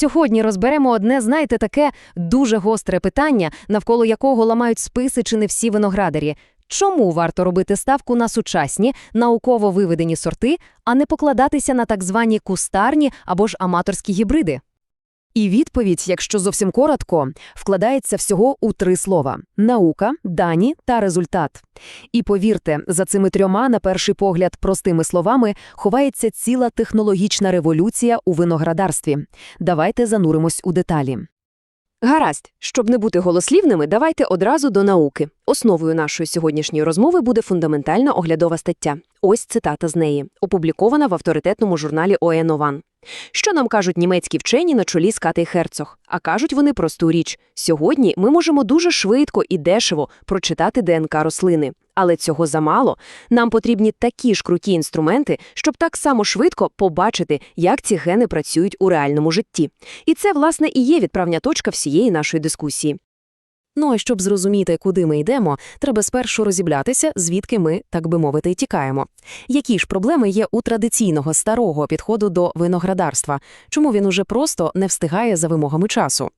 Сьогодні розберемо одне, знаєте, таке дуже гостре питання, навколо якого ламають списи чи не всі виноградарі. Чому варто робити ставку на сучасні, науково виведені сорти, а не покладатися на так звані кустарні або ж аматорські гібриди? І відповідь, якщо зовсім коротко, вкладається всього у три слова: наука, дані та результат. І повірте, за цими трьома, на перший погляд, простими словами, ховається ціла технологічна революція у виноградарстві. Давайте зануримось у деталі. Гаразд, щоб не бути голослівними, давайте одразу до науки. Основою нашої сьогоднішньої розмови буде фундаментальна оглядова стаття. Ось цитата з неї, опублікована в авторитетному журналі ОЕНОВАН. Що нам кажуть німецькі вчені на чолі з Катей Херцог? А кажуть вони просту річ. Сьогодні ми можемо дуже швидко і дешево прочитати ДНК рослини. Але цього замало. Нам потрібні такі ж круті інструменти, щоб так само швидко побачити, як ці гени працюють у реальному житті. І це, власне, і є відправня точка всієї нашої дискусії. Ну а щоб зрозуміти, куди ми йдемо, треба спершу розібратися, звідки ми, так би мовити, тікаємо. Які ж проблеми є у традиційного старого підходу до виноградарства? Чому він уже просто не встигає за вимогами часу?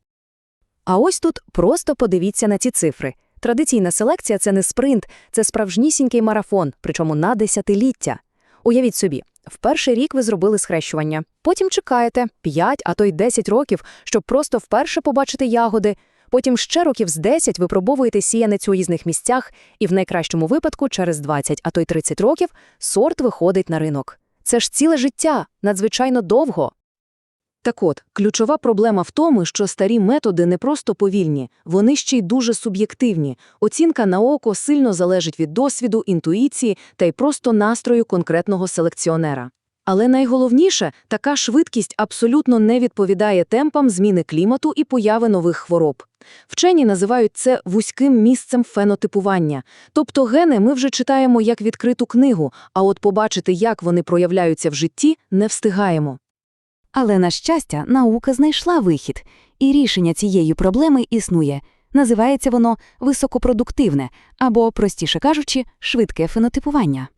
А ось тут просто подивіться на ці цифри. Традиційна селекція це не спринт, це справжнісінький марафон, причому на десятиліття. Уявіть собі, в перший рік ви зробили схрещування, потім чекаєте 5, а то й 10 років, щоб просто вперше побачити ягоди. Потім ще років з 10 випробовуєте сіянець у різних місцях, і в найкращому випадку через 20, а то й 30 років сорт виходить на ринок. Це ж ціле життя, надзвичайно довго. Так от, ключова проблема в тому, що старі методи не просто повільні, вони ще й дуже суб'єктивні. Оцінка на око сильно залежить від досвіду, інтуїції та й просто настрою конкретного селекціонера. Але найголовніше, така швидкість абсолютно не відповідає темпам зміни клімату і появи нових хвороб. Вчені називають це вузьким місцем фенотипування. Тобто гени ми вже читаємо як відкриту книгу, а от побачити, як вони проявляються в житті, не встигаємо. Але, на щастя, наука знайшла вихід, і рішення цієї проблеми існує. Називається воно високопродуктивне або, простіше кажучи, швидке фенотипування.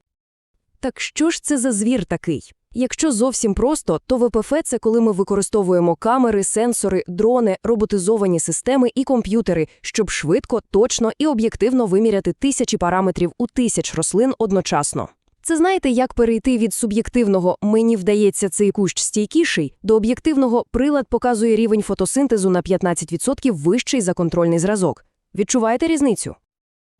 Так що ж це за звір такий? Якщо зовсім просто, то ВПФ – це коли ми використовуємо камери, сенсори, дрони, роботизовані системи і комп'ютери, щоб швидко, точно і об'єктивно виміряти тисячі параметрів у тисяч рослин одночасно. Це знаєте, як перейти від суб'єктивного «мені вдається цей кущ стійкіший» до об'єктивного «прилад показує рівень фотосинтезу на 15% вищий за контрольний зразок». Відчуваєте різницю?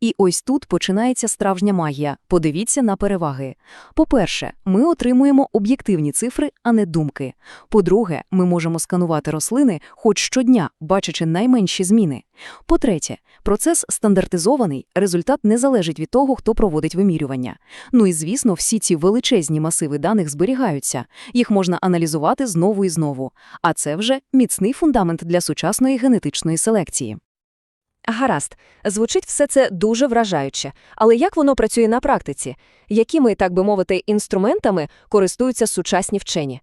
І ось тут починається справжня магія. Подивіться на переваги. По-перше, ми отримуємо об'єктивні цифри, а не думки. По-друге, ми можемо сканувати рослини хоч щодня, бачачи найменші зміни. По-третє, процес стандартизований, результат не залежить від того, хто проводить вимірювання. Ну і, звісно, всі ці величезні масиви даних зберігаються. Їх можна аналізувати знову і знову. А це вже міцний фундамент для сучасної генетичної селекції. Гаразд, звучить все це дуже вражаюче. Але як воно працює на практиці? Якими, так би мовити, інструментами користуються сучасні вчені?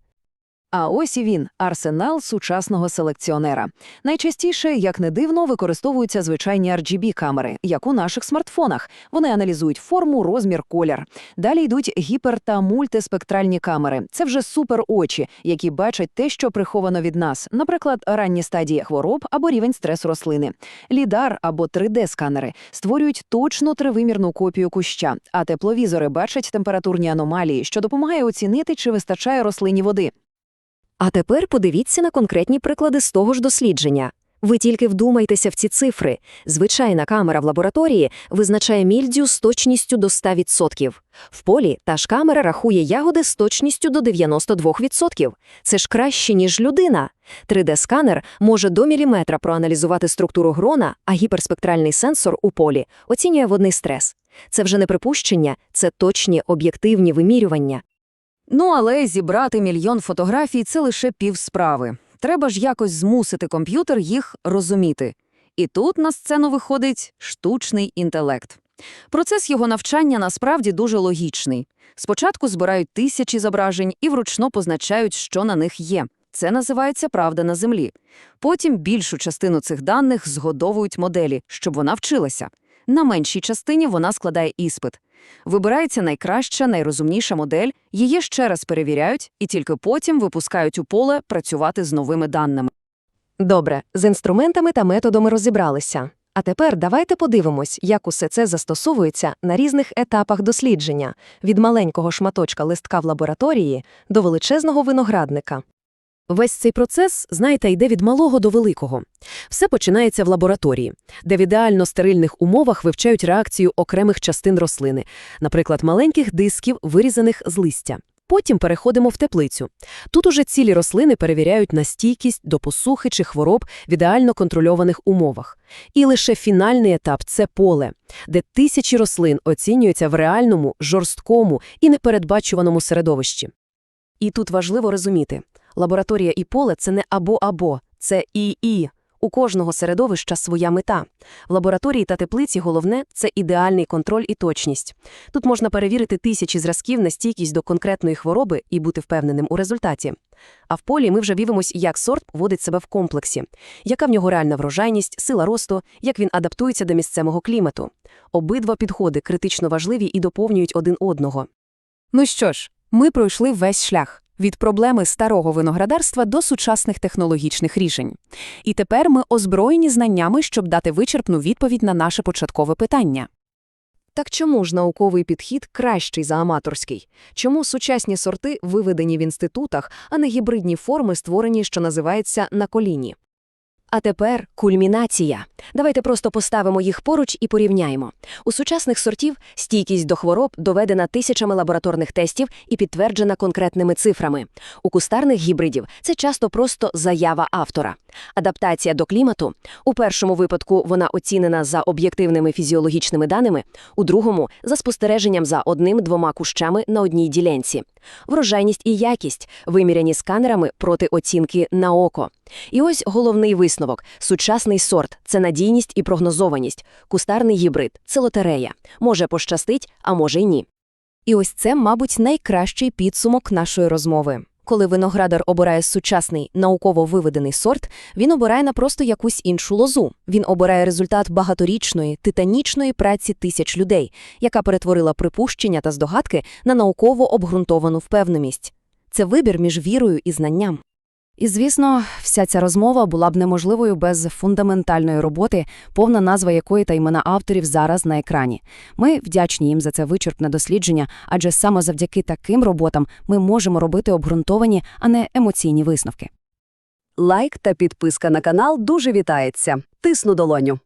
А ось і він – арсенал сучасного селекціонера. Найчастіше, як не дивно, використовуються звичайні RGB-камери, як у наших смартфонах. Вони аналізують форму, розмір, колір. Далі йдуть гіпер- та мультиспектральні камери. Це вже суперочі, які бачать те, що приховано від нас, наприклад, ранні стадії хвороб або рівень стресу рослини. Лідар або 3D-сканери створюють точну тривимірну копію куща, а тепловізори бачать температурні аномалії, що допомагає оцінити, чи вистачає рослині води. А тепер подивіться на конкретні приклади з того ж дослідження. Ви тільки вдумайтеся в ці цифри. Звичайна камера в лабораторії визначає мільдзю з точністю до 100%. В полі та ж камера рахує ягоди з точністю до 92%. Це ж краще, ніж людина. 3D-сканер може до міліметра проаналізувати структуру грона, а гіперспектральний сенсор у полі оцінює водний стрес. Це вже не припущення, це точні об'єктивні вимірювання. Ну, але зібрати мільйон фотографій – це лише півсправи. Треба ж якось змусити комп'ютер їх розуміти. І тут на сцену виходить штучний інтелект. Процес його навчання насправді дуже логічний. Спочатку збирають тисячі зображень і вручну позначають, що на них є. Це називається правда на землі. Потім більшу частину цих даних згодовують моделі, щоб вона вчилася. На меншій частині вона складає іспит. Вибирається найкраща, найрозумніша модель, її ще раз перевіряють і тільки потім випускають у поле працювати з новими даними. Добре, з інструментами та методами розібралися. А тепер давайте подивимось, як усе це застосовується на різних етапах дослідження від маленького шматочка листка в лабораторії до величезного виноградника. Весь цей процес, знаєте, йде від малого до великого. Все починається в лабораторії, де в ідеально стерильних умовах вивчають реакцію окремих частин рослини, наприклад, маленьких дисків, вирізаних з листя. Потім переходимо в теплицю. Тут уже цілі рослини перевіряють на стійкість до посухи чи хвороб в ідеально контрольованих умовах. І лише фінальний етап – це поле, де тисячі рослин оцінюються в реальному, жорсткому і непередбачуваному середовищі. І тут важливо розуміти, лабораторія і поле – це не або-або, це і-і. У кожного середовища своя мета. В лабораторії та теплиці головне – це ідеальний контроль і точність. Тут можна перевірити тисячі зразків на стійкість до конкретної хвороби і бути впевненим у результаті. А в полі ми вже вівимось, як сорт поводить себе в комплексі, яка в нього реальна врожайність, сила росту, як він адаптується до місцевого клімату. Обидва підходи критично важливі і доповнюють один одного. Ну що ж, ми пройшли весь шлях від проблеми старого виноградарства до сучасних технологічних рішень. І тепер ми озброєні знаннями, щоб дати вичерпну відповідь на наше початкове питання. Так чому ж науковий підхід кращий за аматорський? Чому сучасні сорти виведені в інститутах, а не гібридні форми, створені, що називається, на коліні? А тепер кульмінація. Давайте просто поставимо їх поруч і порівняємо. У сучасних сортів стійкість до хвороб доведена тисячами лабораторних тестів і підтверджена конкретними цифрами. У кустарних гібридів це часто просто заява автора. Адаптація до клімату. У першому випадку вона оцінена за об'єктивними фізіологічними даними, у другому – за спостереженням за одним-двома кущами на одній ділянці. Врожайність і якість виміряні сканерами проти оцінки на око. І ось головний висновок. Сучасний сорт – це надійність і прогнозованість. Кустарний гібрид – це лотерея. Може пощастить, а може й ні. І ось це, мабуть, найкращий підсумок нашої розмови. Коли виноградар обирає сучасний, науково виведений сорт, він обирає не просто якусь іншу лозу. Він обирає результат багаторічної, титанічної праці тисяч людей, яка перетворила припущення та здогадки на науково обґрунтовану впевненість. Це вибір між вірою і знанням. І, звісно, вся ця розмова була б неможливою без фундаментальної роботи, повна назва якої та імена авторів зараз на екрані. Ми вдячні їм за це вичерпне дослідження, адже саме завдяки таким роботам ми можемо робити обґрунтовані, а не емоційні висновки. Лайк та підписка на канал дуже вітається. Тисну долоню.